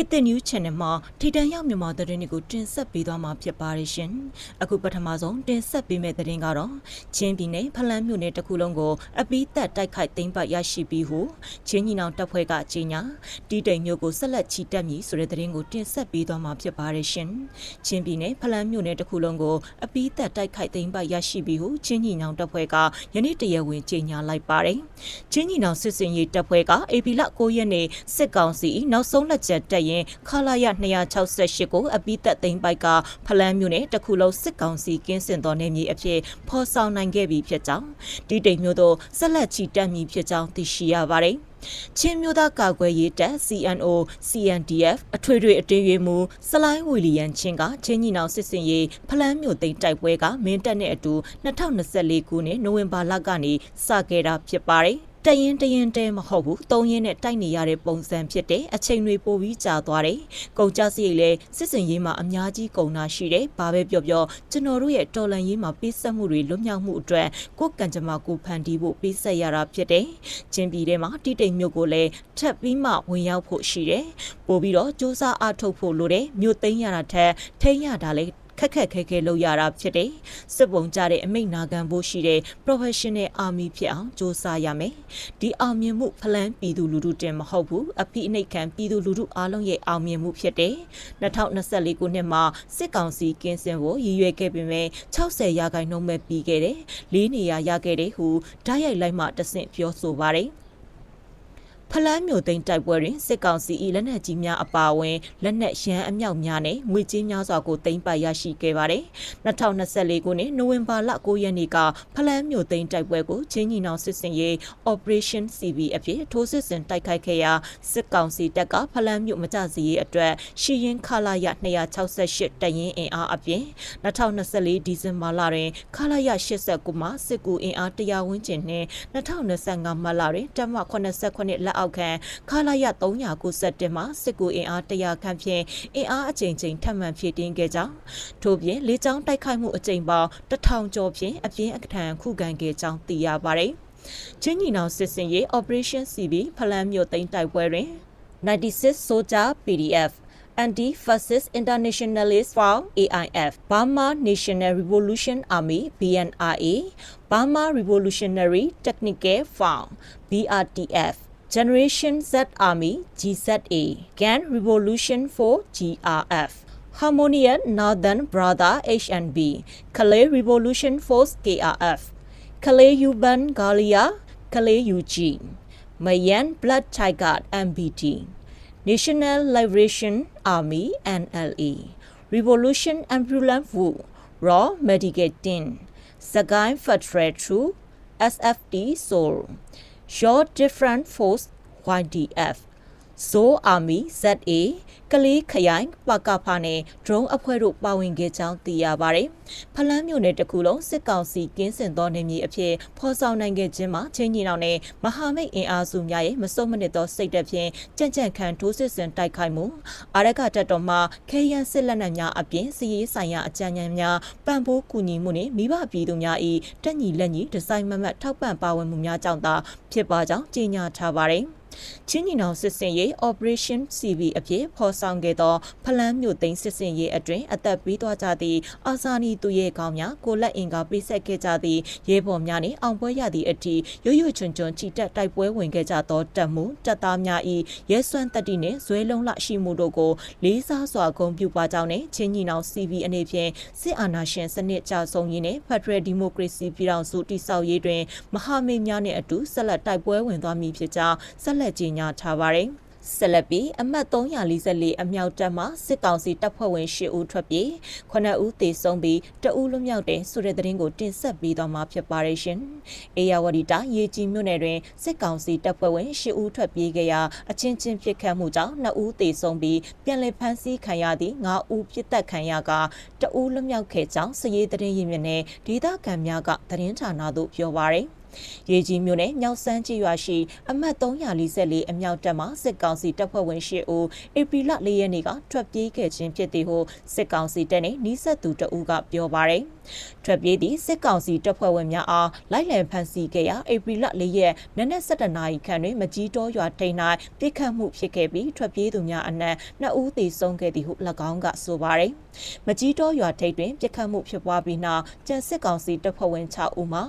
ခေတ်သစ် News Channel မှာထိတန်ရောက်မြန်မာသတင်းတွေကိုတင်ဆက်ပေးသွားမှာဖြစ်ပါတယ်ရှင်။အခုပထမဆုံးတင်ဆက်ပေးမယ့်သတင်းကတော့ချင်းပြည်နယ်ဖလန်းမြို့နယ်တစ်ခုလုံးကိုအပီးသက်တိုက်ခိုက်သိမ်းပိုက်ရရှိပြီးဟုချင်းညီနောင်တပ်ဖွဲ့ကကြေညာတီးတိမ်မြို့ကိုဆက်လက်ချီတက်မည်ဆိုတဲ့သတင်းကိုတင်ဆက်ပေးသွားမှာဖြစ်ပါတယ်ရှင်။ချင်းပြည်နယ်ဖလန်းမြို့နယ်တစ်ခုလုံးကိုအပီးသက်တိုက်ခိုက်သိမ်းပိုက်ရရှိပြီးဟုချင်းညီနောင်တပ်ဖွဲ့ကယနေ့တရက်ဝင်ကြေညာလိုက်ပါတယ်။ချင်းညီနောင်စစ်စင်ရေးတပ်ဖွဲ့က AP လ9ရက်နေ့စစ်ကောင်စီနောက်ဆုံးလက်ချက်တက်ရင်ခလာရ268ကိုအပိသက်သိမ်းပိုက်ကဖလန်းမြို့နယ်တခုလုံးစစ်ကောင်စီကင်းစင်တော်နေမြေအဖြစ်ဖော်ဆောင်နိုင်ခဲ့ပြီဖြစ်ကြောင်းဒီတိမ်မျိုးတို့ဆက်လက်ချီတက်မည်ဖြစ်ကြောင်းသိရှိရပါတယ်ချင်းမျိုးသားကာကွယ်ရေးတပ် CNO CNDF အထွေထွေအတွင်းရေးမှူးစလိုင်းဝီလီယံချင်းကချင်းညီနောင်စစ်စင်ရေးဖလန်းမြို့သိမ်းတိုက်ပွဲကမင်းတပ်နဲ့အတူ2024ခုနှစ်နိုဝင်ဘာလကနေစခဲ့တာဖြစ်ပါတယ် တရင်တရင်တဲမဟုတ်ဘူးသုံးရင်နဲ့တိုက်နေရတဲ့ပုံစံဖြစ်တဲ့အချိန်တွေပိုပြီးကြာသွားတယ်။ကုန်ကြစရိတ်လည်းစစ်စင်ရေးမှာအများကြီးကုန်တာရှိတယ်။ဘာပဲပြောပြောကျွန်တော်တို့ရဲ့တော်လန်ရေးမှာပေးဆက်မှုတွေလွတ်မြောက်မှုအတွက်ကိုယ်ကံကြမ္မာကိုဖန်တီးဖို့ပေးဆက်ရတာဖြစ်တယ်။ချင်းပြည်ထဲမှာတိတိမ်မြို့ကိုလည်းထပ်ပြီးမှဝင်ရောက်ဖို့ရှိတယ်။ပို့ပြီးတော့စ조사အားထုတ်ဖို့လိုတယ်။မြို့သိမ်းရတာထက်ထိန်းရတာလည်း ခက်ခက်ခဲခဲလုပ်ရတာဖြစ်တယ်။စစ်ပုံကြတဲ့အမိတ်နာခံဖို့ရှိတဲ့ professional army ဖြစ်အောင်စ조사ရမယ်။ဒီအောင်မြင်မှုဖလန်းပြည်သူလူထုတင်မဟုတ်ဘူး။အဖိအနှိတ်ခံပြည်သူလူထုအားလုံးရဲ့အောင်မြင်မှုဖြစ်တယ်။2024ခုနှစ်မှာစစ်ကောင်စီကင်းစင်ကိုရည်ရွယ်ခဲ့ပေမဲ့60ရာခိုင်နှုန်းပဲပြီးခဲ့တယ်။လေးနေရာရခဲ့တယ်ဟုဓာတ်ရိုက်လိုက်မှတဆင့်ပြောဆိုပါတယ်။ ဖလန်းမြို့သိမ်းတိုက်ပွဲတွင်စစ်ကောင်စီ၏လက်နက်ကြီးများအပါအဝင်လက်နက်ရန်အမြောက်များနဲ့ငွေကြေးများစွာကိုသိမ်းပိုက်ရရှိခဲ့ပါတယ်။2024ခုနှစ်နိုဝင်ဘာလ9ရက်နေ့ကဖလန်းမြို့သိမ်းတိုက်ပွဲကိုချင်းညီနောင်စစ်စင်ရေး Operation CB အဖြစ်ထိုးစစ်ဆင်တိုက်ခိုက်ခဲ့ရာစစ်ကောင်စီတပ်ကဖလန်းမြို့မကြစီရေးအတွက်ရှီရင်ခလာရ268တရင်အင်အားအပြင်2024ဒီဇင်ဘာလတွင်ခလာရ89မှာစစ်ကူအင်အား100ဝန်းကျင်နှင့်2025မလတွင်တပ်မ89လက်အောက်ခံခလာရ391မှာစစ်ကူအင်အား100ခန့်ဖြင့်အင်အားအကြိမ်ကြိမ်ထပ်မံဖြည့်တင်းခဲ့ကြောင်းထို့ပြင်လေကြောင်းတိုက်ခိုက်မှုအကြိမ်ပေါင်း1000ကျော်ဖြင့်အပြင်းအထန်ခုခံခဲ့ကြောင်းသိရပါတယ်။ချင်းညီနောင်စစ်စင်ရေး Operation CB ဖလန်းမြို့သိမ်းတိုက်ပွဲတွင်96 Soldier PDF Anti-Fascist Internationalist Front AIF Burma National Revolution Army BNRA Burma Revolutionary Technical Front BRTF Generation Z Army GZA Gan Revolution for GRF Harmonious Northern Brother HNB Kalay Revolution Force KRF Kalay Urban Galia Kalay UG Mayan Blood Tiger MBT National Liberation Army NLA Revolution Ambulance Wu Raw Medicating Sagai True SFD Soul Your Different Force YDF Zo Army ZA ကလေးခရိုင်ပကဖာနဲ့ drone အဖွဲ့တို့ပါဝင်ခဲ့ကြောင်းသိရပါတယ်။ဖလန်းမြို့နယ်တခုလုံးစစ်ကောင်စီကင်းစင်သောနေမြေအဖြစ်ဖော်ဆောင်နိုင်ခဲ့ခြင်းမှာချင်းညီနောင်နဲ့မဟာမိတ်အင်အားစုများရဲ့မစုံမနစ်သောစိတ်ဓာတ်ဖြင့်ကြံ့ကြံ့ခံထိုးစစ်ဆင်တိုက်ခိုက်မှုအာရကတပ်တော်မှခေယန်စစ်လက်နက်များအပြင်စီရေးဆိုင်ရာအကြံဉာဏ်များပံ့ပိုးကူညီမှုနှင့်မိဘပြည်သူများ၏တက်ညီလက်ညီဒီဇိုင်းမမတ်ထောက်ပံ့ပါဝင်မှုများကြောင့်သာဖြစ်ပါကြောင်းကြေညာထားပါတယ်။ ချင်းညီနောင်စစ်စင်ရေး Operation CV အဖြစ်ဖော်ဆောင်ခဲ့သောဖလန်းမြို့သိမ်းစစ်စင်ရေးအတွင်အသက်ပေးသွားကြသည့်အာဇာနည်သူရဲကောင်းများကိုလက်အင်ကပေးဆက်ခဲ့ကြသည့်ရဲဘော်များနှင့်အောင်ပွဲရသည့်အထိရွရွချွန်ချွန်ချီတက်တိုက်ပွဲဝင်ခဲ့ကြသောတပ်မှုတပ်သားများ၏ရဲစွမ်းတတိနှင့်ဇွဲလုံးလရှိမှုတို့ကိုလေးစားစွာဂုဏ်ပြုပါကြောင်းနှင့်ချင်းညီနောင် CV အနေဖြင့်စစ်အာဏာရှင်စနစ်ကြဆုံးရေးနှင့် Federal Democracy ပြည်ထောင်စုတည်ဆောက်ရေးတွင်မဟာမိတ်များနှင့်အတူဆက်လက်တိုက်ပွဲဝင်သွားမည်ဖြစ်ကြောင်းဆက်လက်ကြေညာထားပါတယ်။ဆက်လက်ပြီးအမှတ်344အမြောက်တပ်မှစစ်ကောင်စီတပ်ဖွဲ့ဝင်10ဦးထွက်ပြေး9ဦးသေဆုံးပြီး2ဦးလွတ်မြောက်တယ်ဆိုတဲ့သတင်းကိုတင်ဆက်ပေးသွားမှာဖြစ်ပါတယ်ရှင်။အေယာဝတီတာရေကြီးမြို့နယ်တွင်စစ်ကောင်စီတပ်ဖွဲ့ဝင်10ဦးထွက်ပြေးခဲ့ရာအချင်းချင်းဖြစ်ခတ်မှုကြောင့်2ဦးသေဆုံးပြီးပြန်လည်ဖမ်းဆီးခံရသည့်9ဦးပြစ်တက်ခံရက2ဦးလွတ်မြောက်ခဲ့ကြောင်းစည်ရေးသတင်းရင်းမြစ်နဲ့ဒေသခံများကသတင်းဌာနသို့ပြောပါရယ်။။ ရေကြီးမြို့နယ်ညောက်စန်းကြီးရွာရှိအမှတ်344အမြောက်တပ်မှစစ်ကောင်စီတပ်ဖွဲ့ဝင်၈ဦးဧပြီလ၄ရက်နေ့ကထွက်ပြေးခဲ့ခြင်းဖြစ်သည်ဟုစစ်ကောင်စီတပ်နှင့်နှိဆက်သူတဦးကပြောပါရယ်။ထွက်ပြေးသည့်စစ်ကောင်စီတပ်ဖွဲ့ဝင်များအားလိုက်လံဖမ်းဆီးခဲ့ရာဧပြီလ၄ရက်နနက်7:00နာရီခန့်တွင်မကြီးတောရွာထိန်၌ပြစ်ခတ်မှုဖြစ်ခဲ့ပြီးထွက်ပြေးသူများအနက်2ဦးသေဆုံးခဲ့သည်ဟု၎င်းကဆိုပါရယ်။မကြီးတောရွာထိပ်တွင်ပြစ်ခတ်မှုဖြစ်ပွားပြီးနောက်ကျန်စစ်ကောင်စီတပ်ဖွဲ့ဝင်6ဦးမှာ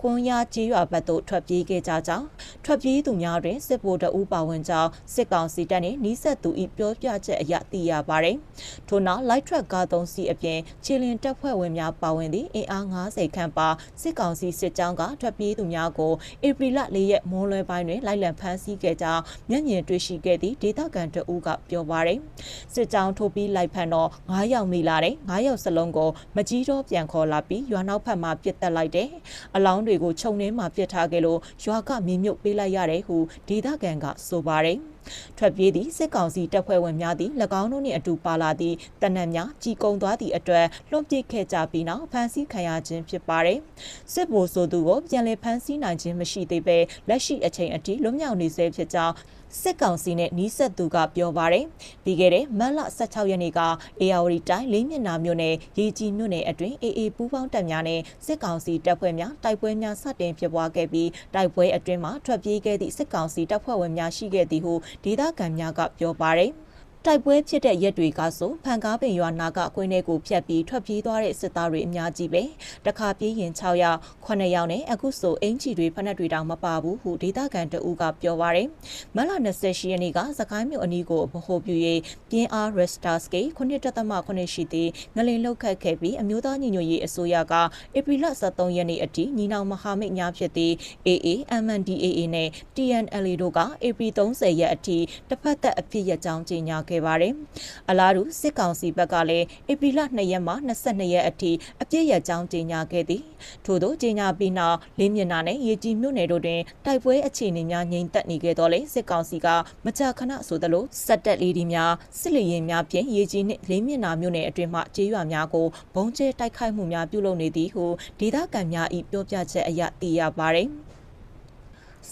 ခွန်ရကျေးရွာဘက်သို့ထွက်ပြေးခဲ့ကြကြောင်းထွက်ပြေးသူများတွင်စစ်ဗိုလ်တအူးပါဝင်ကြောင်းစစ်ကောင်စီတပ်နှင့်နှီးဆက်သူ၏ပြောပြချက်အရသိရပါရယ်။ထို့နောက် light truck ကား3စီးအပြင်ခြေလင်တပ်ဖွဲ့ဝင်များပါဝင်သည့်အင်အား90ခန့်ပါစစ်ကောင်စီစစ်ကြောင်းကထွက်ပြေးသူများကိုဧပြီလ၄ရက်မွန်းလွဲပိုင်းတွင်လိုက်လံဖမ်းဆီးခဲ့ကြောင်းမျက်မြင်တွေ့ရှိခဲ့သည့်ဒေသခံတအူးကပြောပါရယ်။စစ်ကြောင်းထိုးပြီးလိုက်ဖမ်းတော့9ယောက်မိလာတယ်9ယောက်စလုံးကိုမကြီးတော့ပြန်ခေါ်လာပြီးရွာနောက်ဖက်မှာပြစ်တက်လိုက်တယ်။အလောင်းတွေကိုခြုံထဲမှာပြစ်ထားခဲ့လို့ရွာကမြင်မြုပ်ပေးလိုက်ရတယ်ဟုဒေသခံကဆိုပါတယ်။ထွက်ပြေးသည့်စစ်ကောင်စီတပ်ဖွဲ့ဝင်များသည်၎င်းတို့နှင့်အတူပါလာသည့်တနက်များကြီးကုံသွားသည့်အတွက်လွန်ပစ်ခဲ့ကြပြီးနောက်ဖမ်းဆီးခံရခြင်းဖြစ်ပါတယ်။စစ်ဗိုလ်ဆိုသူကိုပြန်လည်ဖမ်းဆီးနိုင်ခြင်းမရှိသေးဘဲလက်ရှိအချိန်အထိလွတ်မြောက်နေဆဲဖြစ်ကြောင်း စစ်ကောင်စီနဲ့နီးစပ်သူကပြောပါတယ်။ပြီးခဲ့တဲ့မတ်လ16ရက်နေ့ကအေယာဝတီတိုင်းလေးမျက်နှာမြို့နယ်ရေကြီးမြို့နယ်အတွင်းအေအေပူးပေါင်းတပ်များနဲ့စစ်ကောင်စီတပ်ဖွဲ့များတိုက်ပွဲများစတင်ဖြစ်ပွားခဲ့ပြီးတိုက်ပွဲအတွင်းမှာထွက်ပြေးခဲ့သည့်စစ်ကောင်စီတပ်ဖွဲ့ဝင်များရှိခဲ့သည်ဟုဒေသခံများကပြောပါတယ်။ တိုက်ပွဲဖြစ်တဲ့ရက်တွေကဆိုဖန်ကားပင်ရွာနာကအကွင်းထဲကိုဖြတ်ပြီးထွက်ပြေးသွားတဲ့စစ်သားတွေအများကြီးပဲတခါပြေးရင်6ယောက်9ယောက်နဲ့အခုဆိုအင်ချီတွေဖက်နှက်တွေတောင်မပါဘူးဟုဒေသခံတဦးကပြောပါရယ်မလ28ရက်နေ့ကစကိုင်းမြို့အနီးကိုဗဟိုပြု၍ပြင်းအား Restarske 9.8ရှိသည့်ငလင်လောက်ခတ်ခဲ့ပြီးအမျိုးသားညီညွတ်ရေးအစိုးရကဧပြီလ23ရက်နေ့အထိညီနောင်မဟာမိတ်များဖြစ်သည့် AA MNDAA နဲ့ TNLA တို့ကဧပြီ30ရက်အထိတစ်ဖက်သက်အဖြစ်ရကြောင်းကြေညာခဲ့ပါတယ်။အလားတူစစ်ကောင်စီဘက်ကလည်းဧပြီလ2ရက်မှ22ရက်အထိအပြည့်ရကြောင်းကြေညာခဲ့သည်။ထို့သောကြေညာပြီးနောက်လင်းမျက်နှာနဲ့ရေကြီးမြို့နယ်တို့တွင်တိုက်ပွဲအခြေအနေများငြိမ်သက်နေခဲ့တော့လေစစ်ကောင်စီကမကြာခဏဆိုသလိုစက်တက်လေးဒီများစစ်လေရင်များဖြင့်ရေကြီးနှင့်လင်းမျက်နှာမြို့နယ်အတွင်းမှကျေးရွာများကိုဘုံကျဲတိုက်ခိုက်မှုများပြုလုပ်နေသည်ဟုဒေသခံများ၏ပြောပြချက်အရသိရပါသည်။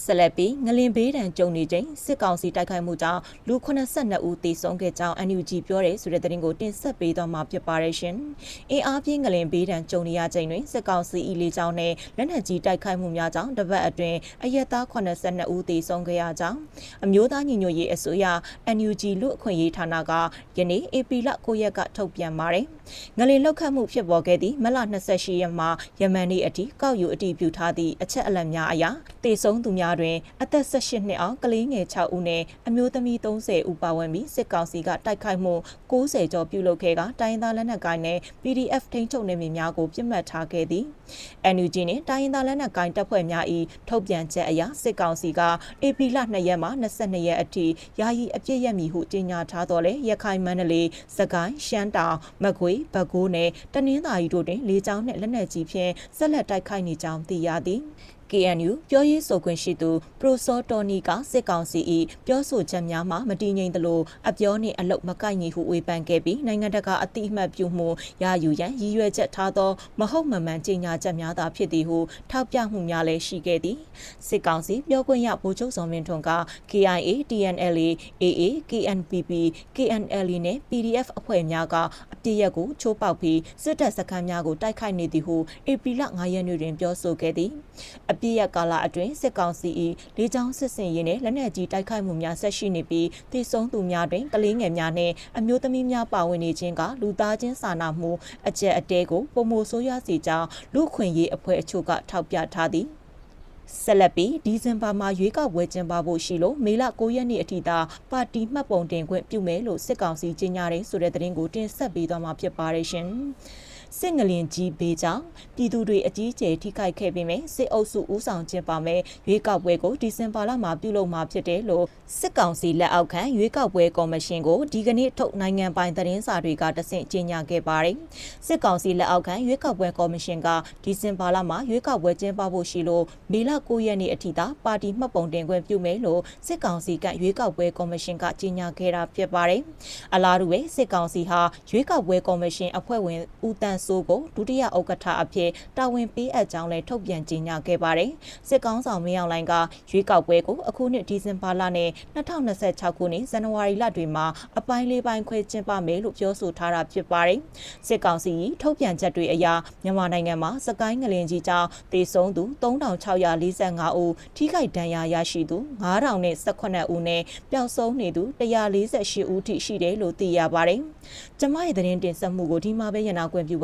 ဆက်လက်ပြီးငလင်ဘေးဒဏ်ကြုံနေချိန်စစ်ကောင်စီတိုက်ခိုက်မှုကြောင့်လူ82ဦးသေဆုံးခဲ့ကြောင်း NUG ပြောတယ်ဆိုတဲ့သတင်းကိုတင်ဆက်ပေးသွားမှာဖြစ်ပါတယ်ရှင်။အင်အားပြင်းငလင်ဘေးဒဏ်ကြုံနေရချိန်တွင်စစ်ကောင်စီ၏လေကြောင်းနဲ့လက်နက်ကြီးတိုက်ခိုက်မှုများကြောင့်တပတ်အတွင်းအရက်သား82ဦးသေဆုံးခဲ့ရကြောင်းအမျိုးသားညီညွတ်ရေးအစိုးရ NUG လူအခွင့်အရေးဌာနကယနေ့ AP လ9ရက်ကထုတ်ပြန်ပါတယ်။ငလင်လောက်ခတ်မှုဖြစ်ပေါ်ခဲ့သည့်မလ28ရက်မှာယမန်နေ့အထိကောက်ယူအတည်ပြုထားသည့်အချက်အလက်များအရသေဆုံးသူများတွင် အသက် 18 နှစ်အောက်ကလေးငယ် 6 ဦးနဲ့အမျိုးသမီး 30 ဦးပါဝင်ပြီး စစ်ကောင်စီက တိုက်ခိုက်မှု60ကျော် ပြုလုပ်ခဲ့ကတိုင်းသားလက်နက်ကိုင်နဲ့ PDF ထိန်းချုပ်နေမည်များကိုပြစ်မှတ်ထားခဲ့သည်။ NUG နှင့်တိုင်းသားလက်နက်ကိုင်တပ်ဖွဲ့များ၏ထုတ်ပြန်ချက်အရ စစ်ကောင်စီက AP လ2 ရက်မှ 22 ရက်အထိ ယာယီအပြည့်ရမည်ဟု ကြေညာထားတော်လဲရခိုင် မန္တလေးစကိုင်း ရှမ်းတောင် မကွေးဘကိုးနဲ့တနင်္သာရီတို့တွင် လေကြောင်းနှင့် လက်နက်ကြီးဖြင့် ဆက်လက်တိုက်ခိုက်နေကြောင်း သိရသည် KNU ပြောရေးဆိုခွင့်ရှိသူပရိုစောတော်နီကစစ်ကောင်စီ၏ပြောဆိုချက်များမှာမတည်ငြိမ်သလိုအပြောနှင့်အလုတ်မကိုက်ညီဟုဝေဖန်ခဲ့ပြီးနိုင်ငံတကာအတိအမှတ်ပြုမှုရယူရန်ရည်ရွယ်ချက်ထားသောမဟုတ်မမှန်ကြေညာချက်များသာဖြစ်သည်ဟုထောက်ပြမှုများလည်းရှိခဲ့သည်စစ်ကောင်စီပြောခွင့်ရဗိုလ်ချုပ်စောမင်းထွန်းက KIA TNLA AA KNPP KNLA နဲ့ PDF အဖွဲ့များကအပြစ်ရက်ကိုချိုးပေါက်ပြီးစစ်တပ်စခန်းများကိုတိုက်ခိုက်နေသည်ဟုဧပြီလ9ရက်နေ့တွင်ပြောဆိုခဲ့သည်အပြည့်ရကာလအတွင်းစစ်ကောင်စီ၏လေကြောင်းစစ်စင်ရေးနဲ့လက်နက်ကြီးတိုက်ခိုက်မှုများဆက်ရှိနေပြီးတည်ဆုံသူများတွင်ကလေးငယ်များနှင့်အမျိုးသမီးများပါဝင်နေခြင်းကလူသားချင်းစာနာမှုအကျက်အတဲကိုပုံမိုဆိုးရွားစေကြောင်းလူခွင့်ရေးအဖွဲ့အချို့ကထောက်ပြထားသည်ဆက်လက်ပြီးဒီဇင်ဘာမှာရွေးကောက်ပွဲကျင်းပဖို့ရှိလို့မေလ9ရက်နေ့အထိသာပါတီမှတ်ပုံတင်ခွင့်ပြုမယ်လို့စစ်ကောင်စီကြေညာတယ်ဆိုတဲ့သတင်းကိုတင်ဆက်ပေးသွားမှာဖြစ်ပါတယ်ရှင်။ စစ်ငလင်ကြီးဘေးကြောင့်ပြည်သူတွေအကြီးအကျယ်ထိခိုက်ခဲ့ပေမဲ့စစ်အုပ်စုဦးဆောင်ကျင်းပမဲ့ရွေးကောက်ပွဲကိုဒီဇင်ဘာလမှာပြုလုပ်မှာဖြစ်တယ်လို့စစ်ကောင်စီလက်အောက်ခံရွေးကောက်ပွဲကော်မရှင်ကိုဒီကနေ့ထုတ်နိုင်ငံပိုင်သတင်းစာတွေကတဆင့်ကြေညာခဲ့ပါတယ်။စစ်ကောင်စီလက်အောက်ခံရွေးကောက်ပွဲကော်မရှင်ကဒီဇင်ဘာလမှာရွေးကောက်ပွဲကျင်းပဖို့ရှိလို့မေလ9ရက်နေ့အထိသာပါတီမှတ်ပုံတင်ခွင့်ပြုမယ်လို့စစ်ကောင်စီကရွေးကောက်ပွဲကော်မရှင်ကကြေညာခဲ့တာဖြစ်ပါတယ်။အလားတူပဲစစ်ကောင်စီဟာရွေးကောက်ပွဲကော်မရှင်အဖွဲ့ဝင်ဦးတန်းစိုးကိုဒုတိယဥက္ကဋ္ဌအဖြစ်တာဝန်ပေးအပ်ကြောင်းလည်းထုတ်ပြန်ကြေညာခဲ့ပါတယ်။စစ်ကောင်းဆောင်မင်းအောင်လှိုင်ကရွေးကောက်ပွဲကိုအခုနှစ်ဒီဇင်ဘာလနဲ့2026ခုနှစ်ဇန်နဝါရီလတွေမှာအပိုင်းလေးပိုင်းခွဲကျင်းပမယ်လို့ပြောဆိုထားတာဖြစ်ပါတယ်။စစ်ကောင်စီထုတ်ပြန်ချက်တွေအရမြန်မာနိုင်ငံမှာစကိုင်းငလင်ကြီးကြောင့်တေဆုံးသူ3645ဦးထိခိုက်ဒဏ်ရာရရှိသူ9018ဦးနဲ့ပျောက်ဆုံးနေသူ148ဦးထိရှိတယ်လို့သိရပါတယ်။ကျမရဲ့သတင်းတင်ဆက်မှုကိုဒီမှာပဲရနာခွင့်ပြု